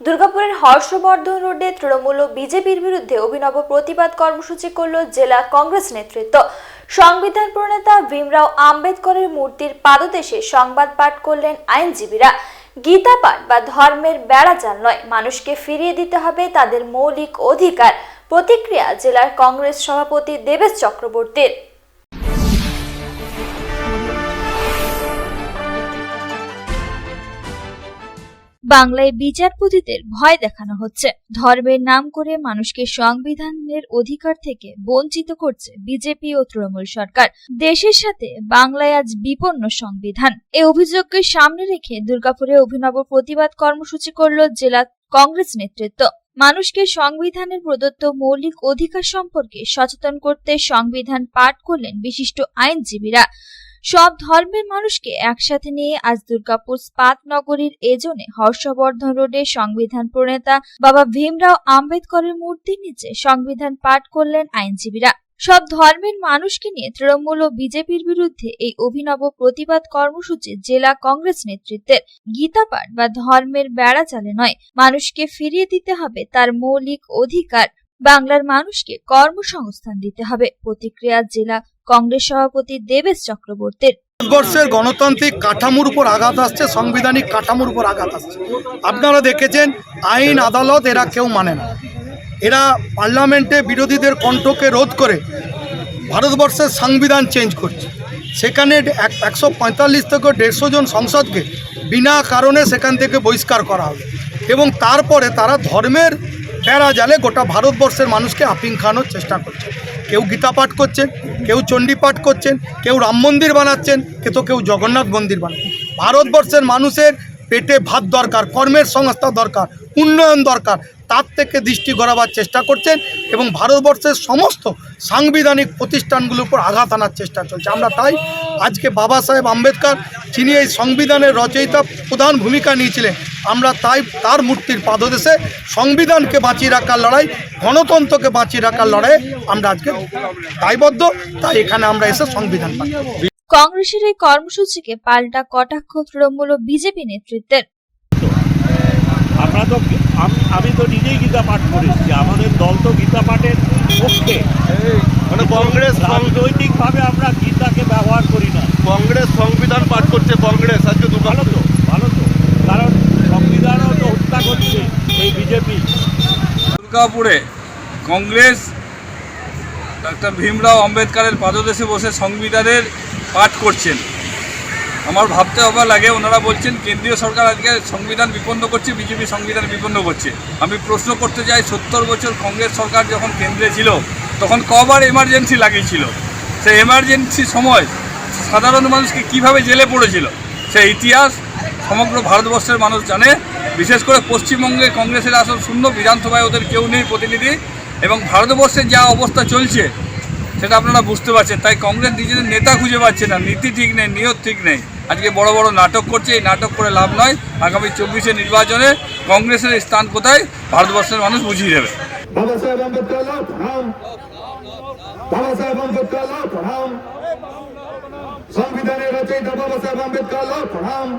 দুর্গাপুরের হর্ষবর্ধন রোডে তৃণমূল বিজেপির বিরুদ্ধে অভিনব প্রতিবাদ কর্মসূচি করল জেলা কংগ্রেস নেতৃত্ব। সংবিধান প্রণেতা ভীমরাও আম্বেদকরের মূর্তির পাদদেশে সংবাদ পাঠ করলেন আইনজীবীরা। গীতা পাঠ বা ধর্মের বেড়াজাল নয়, মানুষকে ফিরিয়ে দিতে হবে তাদের মৌলিক অধিকার। প্রতিক্রিয়া জেলার কংগ্রেস সভাপতি দেবেশ চক্রবর্তীর। বাংলায় বিচারপতিদের ভয় দেখানো হচ্ছে। ধর্মের নাম করে মানুষকে সংবিধানের অধিকার থেকে বঞ্চিত করছে বিজেপি ও তৃণমূল সরকার। দেশের সাথে বাংলায় আজ বিপন্ন সংবিধান। এই অভিযোগকে সামনে রেখে দুর্গাপুরে অভিনব প্রতিবাদ কর্মসূচি করল জেলা কংগ্রেস নেতৃত্ব। মানুষকে সংবিধানের প্রদত্ত মৌলিক অধিকার সম্পর্কে সচেতন করতে সংবিধান পাঠ করলেন বিশিষ্ট আইনজীবীরা। সব ধর্মের মানুষকে একসাথে নিয়ে আজ দুর্গাপুর স্পাত নগরীর এজনে হর্ষবর্ধন রোডে সংবিধান প্রণেতা বাবা ভীমরাও আম্বেদকরের মূর্তির নিচে সংবিধান পাঠ করলেন আইনজীবীরা। সব ধর্মের মানুষকে নিয়ে তৃণমূল ও বিজেপির বিরুদ্ধে এই অভিনব প্রতিবাদ কর্মসূচি জেলা কংগ্রেস নেতৃত্বের। গীতা পাঠ বা ধর্মের বেড়া চালে নয়, মানুষকে ফিরিয়ে দিতে হবে তার মৌলিক অধিকার। বাংলার মানুষকে কর্মসংস্থান দিতে হবে। প্রতিক্রিয়া জেলা কংগ্রেস সভাপতি দেবেশ চক্রবর্তীর। ভারতবর্ষের গণতান্ত্রিক কাঠামোর উপর আঘাত আসছে, সাংবিধানিক কাঠামোর উপর আঘাত আসছে। আপনারা দেখেছেন, আইন, আদালত এরা কেউ মানে না। এরা পার্লামেন্টে বিরোধীদের কণ্ঠকে রোধ করে ভারতবর্ষের সংবিধান চেঞ্জ করছে। সেখানে এক- একশো পঁয়তাল্লিশ থেকে দেড়শো জন সংসদকে বিনা কারণে সেখান থেকে বহিষ্কার করা হবে। এবং তারপরে তারা ধর্মের বেড়া জালে গোটা ভারতবর্ষের মানুষকে আপিং খাওয়ানোর চেষ্টা করছে কেউ গীতা পাঠ করছেন, কেউ চণ্ডী পাঠ করছেন, কেউ রাম মন্দির বানাচ্ছেন, কে তো কেউ জগন্নাথ মন্দির বানাচ্ছেন ভারতবর্ষের মানুষের পেটে ভাত দরকার, কর্মের সংস্থা দরকার, উন্নয়ন দরকার, তার থেকে দৃষ্টি গড়াবার চেষ্টা করছেন এবং ভারতবর্ষের সমস্ত সাংবিধানিক প্রতিষ্ঠানগুলোর উপর আঘাত আনার চেষ্টা চলছে। আমরা তাই আজকে বাবা সাহেব আম্বেদকর, যিনি এই সংবিধানের রচয়িতা, প্রধান ভূমিকা নিয়েছিলেন আমরা তাই তার মূর্তির পাদদেশে সংবিধানকে বাঁচিয়ে রাখার লড়াই গণতন্ত্রকে বাঁচিয়ে রাখার লড়াই আমরা আজকে দায়বদ্ধ তাই এখানে আমরা এসে সংবিধান পাই কংগ্রেসের এই কর্মসূচিকে পাল্টা কটাক্ষ তৃণমূল বিজেপি নেতৃত্বের। আমরা তো আমি তো নিজেই গীতা পাঠ করেছি আমাদের দল তো গীতা পাঠের পক্ষে। মানে কংগ্রেস রাজনৈতিকভাবে আমরা গীতাকে ব্যবহার করি না। কংগ্রেস সংবিধান পাঠ করছে কংগ্রেস আজকে ভালো দুর্গাপুরে তো ভালো তো কারণ সংবিধানও তো হত্যা করছে এই বিজেপি দুর্গাপুরে কংগ্রেস, ডাক্তার ভীমরাও আম্বেদকরের পাদদেশে বসে সংবিধানের পাঠ করছেন। আমার ভাবতে অবাক লাগে, ওনারা বলছেন, কেন্দ্রীয় সরকার আজকে সংবিধান বিপন্ন করছে, বিজেপি সংবিধান বিপন্ন করছে। আমি প্রশ্ন করতে চাই সত্তর বছর কংগ্রেস সরকার যখন কেন্দ্রে ছিল, তখন কবার এমার্জেন্সি লাগিয়েছিল। সেই এমার্জেন্সি সময় সাধারণ মানুষকে কীভাবে জেলে পড়েছিল, সেই ইতিহাস সমগ্র ভারতবর্ষের মানুষ জানে। বিশেষ করে পশ্চিমবঙ্গে কংগ্রেসের আসন শূন্য, বিধানসভায় ওদের কেউ নেই প্রতিনিধি, এবং ভারতবর্ষের যা অবস্থা চলছে, সেটা আপনারা বুঝতে পারছেন। তাই কংগ্রেস নিজেদের নেতা খুঁজে পাচ্ছে না। নীতি ঠিক নেই, নিয়ত ঠিক নেই। আজকে বড় বড় নাটক করছে, এই নাটক করে লাভ নয়। আগামী চব্বিশে নির্বাচনে কংগ্রেসের স্থান কোথায়, ভারতবর্ষের মানুষ বুঝিয়ে দেবে। বাবা সাহেব আম্বেদকর বাবা সাহেব আম্বেদকর साहेब आंबेडकर ला प्रणाम संविधान रचयिता बाबा साहेब आंबेडकर ला प्रणाम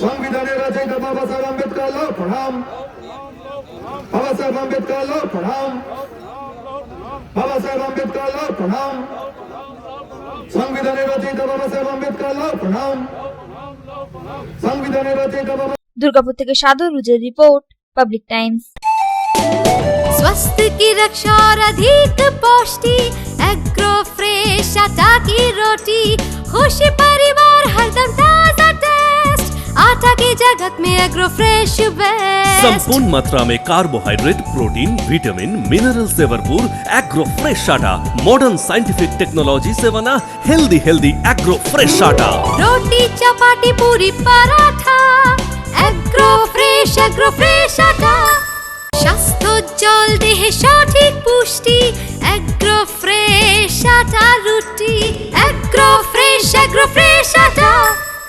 संविधान रचयिता बाबा साहेब आंबेडकर ला प्रणाम बाबा साहेब आंबेडकर ला प्रणाम बाबा साहेब आंबेडकर ला प्रणाम संविधान रचयिता बाबा साहेब आंबेडकर ला प्रणाम संविधान रचयिता बाबा দুর্গাপুর থেকে সাদর রুজের রিপোর্ট পাবলিক টাইমস स्वास्थ्य की रक्षा और अधिक पौष्टि एग्रो फ्रेश आटा की रोटी खुशी परिवार हरदम ताजा टेस्ट आटा की जगत में एग्रो फ्रेश बेस्ट संपूर्ण मात्रा में कार्बोहाइड्रेट प्रोटीन विटामिन मिनरल से भरपूर एग्रो फ्रेश आटा मॉडर्न साइंटिफिक टेक्नोलॉजी से बना हेल्दी हेल्दी एग्रो फ्रेश आटा रोटी चपाटी पूरी पराठा एग्रो फ्रेश एग्रो फ्रेश आटा স্বাস্থ্যোজ্জ্বল দেহে সঠিক পুষ্টি এগ্রো ফ্রেশ আটা রুটি অ্যাগ্রো ফ্রেশ অ্যাগ্রো ফ্রেশ আটা।